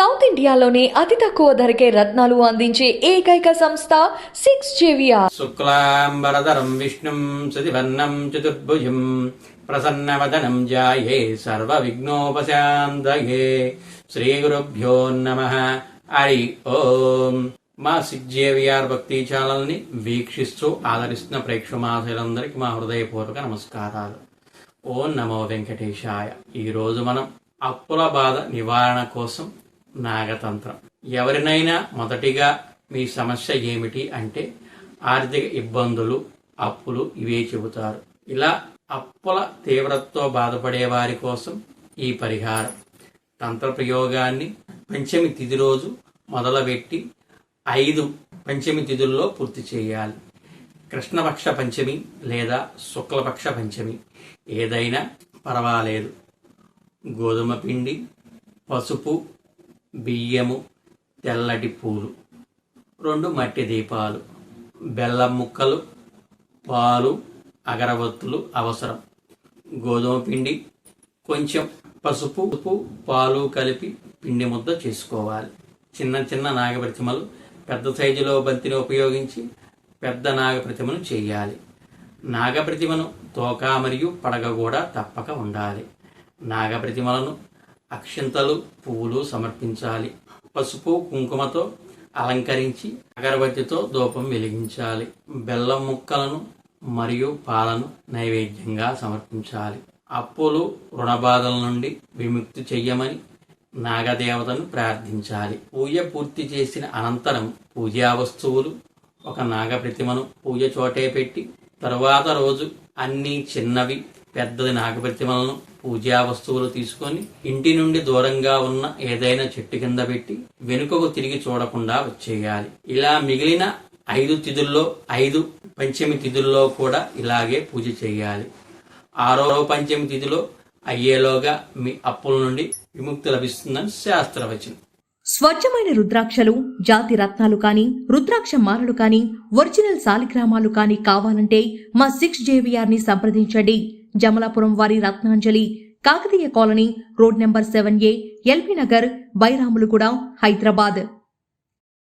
South ఇండియాలోనే అతి తక్కువ ధరకే రత్నాలు అందించే ఏకైక సంస్థ సిక్స్ జేవియా శుక్లాంబరధరం విష్ణుం సతివర్ణం చతుర్భుజం ప్రసన్నవదనం జాయే సర్వవిఘ్నోపశాంతయే. శ్రీగురుభ్యో నమ. హరి ఓం. మా సిగ్జేవిఆర్ భక్తి ఛానల్ని వీక్షిస్తూ ఆదరిస్తున్న ప్రేక్షమాశలందరికీ మా హృదయపూర్వక నమస్కారాలు. ఓం నమో వెంకటేశాయ. ఈ రోజు మనం అప్పుల బాధ నివారణ కోసం నాగతంత్రం. ఎవరినైనా మొదటిగా మీ సమస్య ఏమిటి అంటే ఆర్థిక ఇబ్బందులు అప్పులు ఇవే చెబుతారు. ఇలా అప్పుల తీవ్రతతో బాధపడే వారి కోసం ఈ పరిహారం. తంత్ర ప్రయోగాన్ని పంచమి తిథి రోజు మొదలుపెట్టి ఐదు పంచమి తిథుల్లో పూర్తి చేయాలి. కృష్ణపక్ష పంచమి లేదా శుక్లపక్ష పంచమి ఏదైనా పర్వాలేదు. గోధుమ పిండి పసుపు బియ్యము తెల్లటి పూలు రెండు మట్టి దీపాలు బెల్లం ముక్కలు పాలు అగరబత్తులు అవసరం. గోధుమ పిండి కొంచెం పసుపు ఉప్పు పాలు కలిపి పిండి ముద్ద చేసుకోవాలి. చిన్న చిన్న నాగప్రతిమలు పెద్ద సైజులో బంతిని ఉపయోగించి పెద్ద నాగప్రతిమను చేయాలి. నాగప్రతిమను తోక మరియు పడగ కూడా తప్పక ఉండాలి. నాగప్రతిమలను అక్షింతలు పువ్వులు సమర్పించాలి. పసుపు కుంకుమతో అలంకరించి అగరబత్తితో దూపం వెలిగించాలి. బెల్లం ముక్కలను మరియు పాలను నైవేద్యంగా సమర్పించాలి. అప్పులు రుణబాధల నుండి విముక్తి చెయ్యమని నాగదేవతను ప్రార్థించాలి. పూజ పూర్తి చేసిన అనంతరం పూజా వస్తువులు ఒక నాగ ప్రతిమను పూజ చోటే పెట్టి తరువాత రోజు అన్ని చిన్నవి పెద్దది నాగప్రతిమలను పూజా వస్తువులు తీసుకొని ఇంటి నుండి దూరంగా ఉన్న ఏదైనా చెట్టు కింద పెట్టి వెనుకకు తిరిగి చూడకుండా వచ్చేయాలి. ఇలా మిగిలిన ఐదు తిథుల్లో ఐదు పంచమి తిథుల్లో కూడా ఇలాగే పూజ చేయాలి. ఆరో పంచమి తిథిలో అయ్యేలోగా మీ అప్పుల నుండి విముక్తి లభిస్తుందని శాస్త్రవచనం. స్వచ్ఛమైన రుద్రాక్షలు జాతి రత్నాలు కానీ రుద్రాక్ష మాలలు కానీ ఒరిజినల్ సాలిగ్రామాలు కానీ కావాలంటే మా సిక్స్ జేవిఆర్ని సంప్రదించండి. జమలాపురం వారి Ratnanjali Kakatiya colony road number seven A LB Nagar Bairamalguda Hyderabad